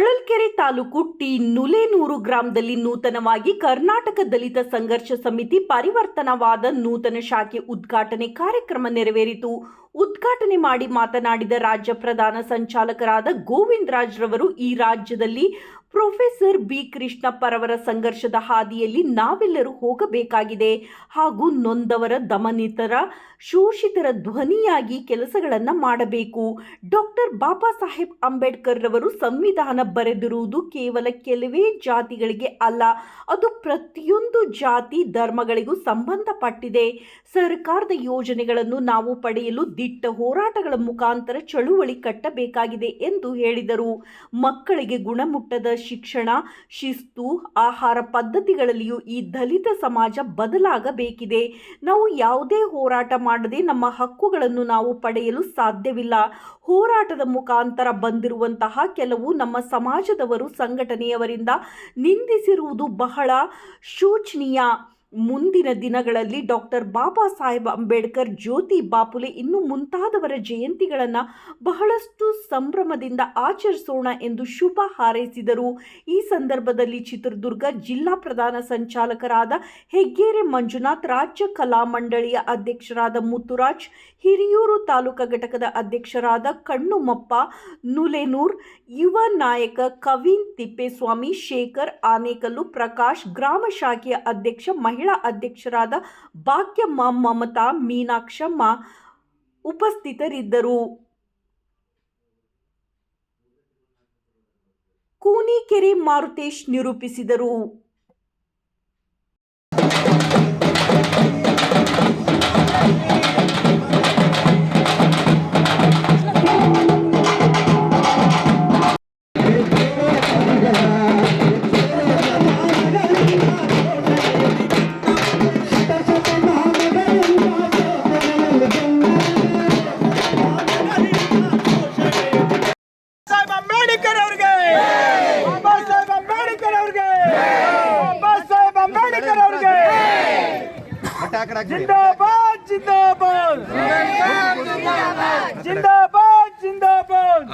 Holalkere taluk T ನುಲೇನೂರು ಗ್ರಾಮದಲ್ಲಿ ನೂತನವಾಗಿ ಕರ್ನಾಟಕ ದಲಿತ ಸಂಘರ್ಷ ಸಮಿತಿ ಪರಿವರ್ತನವಾದ ನೂತನ ಶಾಖೆ ಉದ್ಘಾಟನೆ ಕಾರ್ಯಕ್ರಮ ನೆರವೇರಿತು. ಉದ್ಘಾಟನೆ ಮಾಡಿ ಮಾತನಾಡಿದ ರಾಜ್ಯ ಪ್ರಧಾನ ಸಂಚಾಲಕರಾದ ಗೋವಿಂದರಾಜ್ ಈ ರಾಜ್ಯದಲ್ಲಿ ಪ್ರೊಫೆಸರ್ ಬಿ ಕೃಷ್ಣಪ್ಪರವರ ಸಂಘರ್ಷದ ಹಾದಿಯಲ್ಲಿ ನಾವೆಲ್ಲರೂ ಹೋಗಬೇಕಾಗಿದೆ ಹಾಗೂ ನೊಂದವರ ದಮನಿತರ, ಶೋಷಿತರ ಧ್ವನಿಯಾಗಿ ಕೆಲಸಗಳನ್ನು ಮಾಡಬೇಕು. ಡಾಕ್ಟರ್ ಬಾಬಾ ಸಾಹೇಬ್ ಅಂಬೇಡ್ಕರ್ ರವರು ಸಂವಿಧಾನ ಬರೆದಿರುವುದು ಕೇವಲ ಕೆಲವೇ ಜಾತಿಗಳಿಗೆ ಅಲ್ಲ, ಅದು ಪ್ರತಿಯೊಂದು ಜಾತಿ ಧರ್ಮಗಳಿಗೂ ಸಂಬಂಧಪಟ್ಟಿದೆ. ಸರ್ಕಾರದ ಯೋಜನೆಗಳನ್ನು ನಾವು ಪಡೆಯಲು ದಿಟ್ಟ ಹೋರಾಟಗಳ ಮುಖಾಂತರ ಚಳುವಳಿ ಕಟ್ಟಬೇಕಾಗಿದೆ ಎಂದು ಹೇಳಿದರು. ಮಕ್ಕಳಿಗೆ ಗುಣಮಟ್ಟದ ಶಿಕ್ಷಣ, ಶಿಸ್ತು, ಆಹಾರ ಪದ್ಧತಿಗಳಲ್ಲಿಯೂ ಈ ದಲಿತ ಸಮಾಜ ಬದಲಾಗಬೇಕಿದೆ. ನಾವು ಯಾವುದೇ ಹೋರಾಟ ಮಾಡದೆ ನಮ್ಮ ಹಕ್ಕುಗಳನ್ನು ನಾವು ಪಡೆಯಲು ಸಾಧ್ಯವಿಲ್ಲ. ಹೋರಾಟದ ಮುಖಾಂತರ ಬಂದಿರುವಂತಹ ಕೆಲವು ನಮ್ಮ ಸಮಾಜದವರು ಸಂಘಟನೆಯವರಿಂದ ನಿಂದಿಸಿರುವುದು ಬಹಳ ಶೋಚನೀಯ. ಮುಂದಿನ ದಿನಗಳಲ್ಲಿ ಡಾಕ್ಟರ್ ಬಾಬಾ ಸಾಹೇಬ್ ಅಂಬೇಡ್ಕರ್ ಜ್ಯೋತಿ ಬಾಪುಲೆ ಇನ್ನು ಮುಂತಾದವರ ಜಯಂತಿಗಳನ್ನು ಬಹಳಷ್ಟು ಸಂಭ್ರಮದಿಂದ ಆಚರಿಸೋಣ ಎಂದು ಶುಭ ಹಾರೈಸಿದರು. ಈ ಸಂದರ್ಭದಲ್ಲಿ ಚಿತ್ರದುರ್ಗ ಜಿಲ್ಲಾ ಪ್ರಧಾನ ಸಂಚಾಲಕರಾದ ಹೆಗ್ಗೇರೆ ಮಂಜುನಾಥ್, ರಾಜ್ಯ ಕಲಾ ಮಂಡಳಿಯ ಅಧ್ಯಕ್ಷರಾದ ಮುತ್ತುರಾಜ್, ಹಿರಿಯೂರು ತಾಲೂಕಾ ಘಟಕದ ಅಧ್ಯಕ್ಷರಾದ ಕಣ್ಣುಮಪ್ಪ, ನುಲೇನೂರ್, ಯುವ ನಾಯಕ ಕವಿನ್ ತಿಪ್ಪೇಸ್ವಾಮಿ, ಶೇಖರ್ ಆನೇಕಲ್ಲು, ಪ್ರಕಾಶ್, ಗ್ರಾಮ ಶಾಖೆಯ ಅಧ್ಯಕ್ಷ ಮಹಿಳಾ ಅಧ್ಯಕ್ಷರಾದ ಭಾಗ್ಯಮ್ಮ ಮಮತಾ ಮೀನಾಕ್ಷಮ್ಮ ಉಪಸ್ಥಿತರಿದ್ದರು. ಕೂನಿಕೆರೆ ಮಾರುತೇಶ್ ನಿರೂಪಿಸಿದರು. కాకడా జిందాబాద్. జిందాబాద్ జిందాబాద్. జిందాబాద్ జిందాబాద్.